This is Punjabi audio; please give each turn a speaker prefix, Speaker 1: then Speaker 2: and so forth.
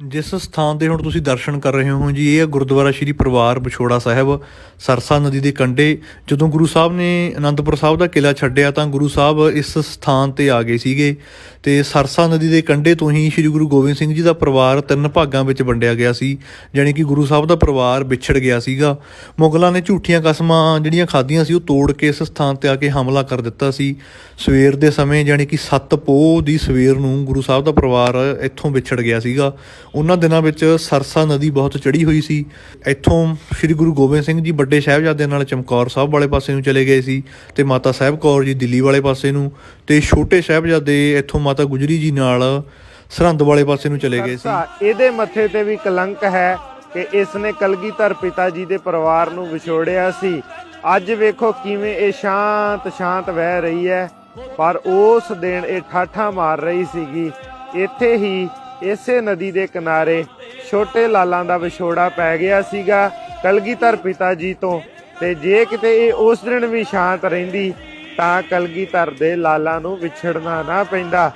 Speaker 1: ਜਿਸ ਸਥਾਨ ਦੇ ਹੁਣ ਤੁਸੀਂ ਦਰਸ਼ਨ ਕਰ ਰਹੇ ਹੋ ਜੀ, ਇਹ ਹੈ ਗੁਰਦੁਆਰਾ ਸ਼੍ਰੀ ਪਰਿਵਾਰ ਵਿਛੋੜਾ ਸਾਹਿਬ, ਸਰਸਾ ਨਦੀ ਦੇ ਕੰਢੇ। ਜਦੋਂ ਗੁਰੂ ਸਾਹਿਬ ਨੇ ਅਨੰਦਪੁਰ ਸਾਹਿਬ ਦਾ ਕਿਲਾ ਛੱਡਿਆ ਤਾਂ ਗੁਰੂ ਸਾਹਿਬ ਇਸ ਸਥਾਨ ਤੇ ਆ ਗਏ ਸੀਗੇ। ਤੇ ਸਰਸਾ ਨਦੀ ਦੇ ਕੰਢੇ ਤੋਂ ਹੀ ਸ਼੍ਰੀ ਗੁਰੂ ਗੋਬਿੰਦ ਸਿੰਘ ਜੀ ਦਾ ਪਰਿਵਾਰ ਤਿੰਨ ਭਾਗਾਂ ਵਿੱਚ ਵੰਡਿਆ ਗਿਆ ਸੀ ਯਾਨੀ ਕਿ ਗੁਰੂ ਸਾਹਿਬ ਦਾ ਪਰਿਵਾਰ ਵਿਛੜ ਗਿਆ ਸੀਗਾ। ਮੁਗਲਾਂ ਨੇ ਝੂਠੀਆਂ ਕਸਮਾਂ ਜਿਹੜੀਆਂ ਖਾਧੀਆਂ ਸੀ, ਉਹ ਤੋੜ ਕੇ ਇਸ ਸਥਾਨ ਤੇ ਆ ਕੇ ਹਮਲਾ ਕਰ ਦਿੱਤਾ ਸੀ। ਸਵੇਰ ਦੇ ਸਮੇਂ ਯਾਨੀ ਕਿ 7 ਪੋਹ ਦੀ ਸਵੇਰ ਨੂੰ ਗੁਰੂ ਸਾਹਿਬ ਦਾ ਪਰਿਵਾਰ ਇੱਥੋਂ ਵਿਛੜ ਗਿਆ ਸੀਗਾ। ਉਹਨਾਂ ਦਿਨਾਂ ਵਿੱਚ ਸਰਸਾ ਨਦੀ ਬਹੁਤ ਚੜੀ ਹੋਈ ਸੀ। ਇੱਥੋਂ ਸ੍ਰੀ ਗੁਰੂ ਗੋਬਿੰਦ ਸਿੰਘ ਜੀ ਵੱਡੇ ਸਾਹਿਬਜ਼ਾਦੇ ਨਾਲ ਚਮਕੌਰ ਸਾਹਿਬ ਵਾਲੇ ਪਾਸੇ ਨੂੰ ਚਲੇ ਗਏ ਸੀ ਤੇ ਮਾਤਾ ਸਾਹਿਬ ਕੌਰ ਜੀ ਦਿੱਲੀ ਵਾਲੇ ਪਾਸੇ ਨੂੰ ਤੇ ਛੋਟੇ ਸਾਹਿਬਜ਼ਾਦੇ ਇੱਥੋਂ ਮਾਤਾ ਗੁਜਰੀ ਜੀ ਨਾਲ ਸਰਹੰਦ ਵਾਲੇ ਪਾਸੇ ਨੂੰ ਚਲੇ ਗਏ ਸੀ।
Speaker 2: ਇਹਦੇ ਮੱਥੇ ਤੇ ਵੀ ਕਲੰਕ ਹੈ ਕਿ ਇਸ ਨੇ ਕਲਗੀਧਰ ਪਿਤਾ ਜੀ ਦੇ ਪਰਿਵਾਰ ਨੂੰ ਵਿਛੋੜਿਆ ਸੀ। ਅੱਜ ਵੇਖੋ ਕਿਵੇਂ ਇਹ ਸ਼ਾਂਤ ਸ਼ਾਂਤ ਵਹਿ ਰਹੀ ਹੈ, ਪਰ ਉਸ ਦਿਨ ਇਹ ਠਾਠਾ ਮਾਰ ਰਹੀ ਸੀਗੀ। ਇੱਥੇ ਹੀ ਇਸੇ ਨਦੀ ਦੇ ਕਿਨਾਰੇ ਛੋਟੇ ਲਾਲਾਂ ਦਾ ਵਿਛੋੜਾ ਪੈ ਗਿਆ ਸੀਗਾ ਕਲਗੀਧਰ ਪਿਤਾ ਜੀ ਤੋਂ। ਤੇ ਜੇ ਕਿਤੇ ਇਹ ਉਸ ਦਿਨ ਵੀ ਸ਼ਾਂਤ ਰਹਿੰਦੀ, ਤਾਂ ਕਲਗੀਧਰ ਦੇ ਲਾਲਾਂ ਨੂੰ ਵਿਛੜਨਾ ਨਾ ਪੈਂਦਾ।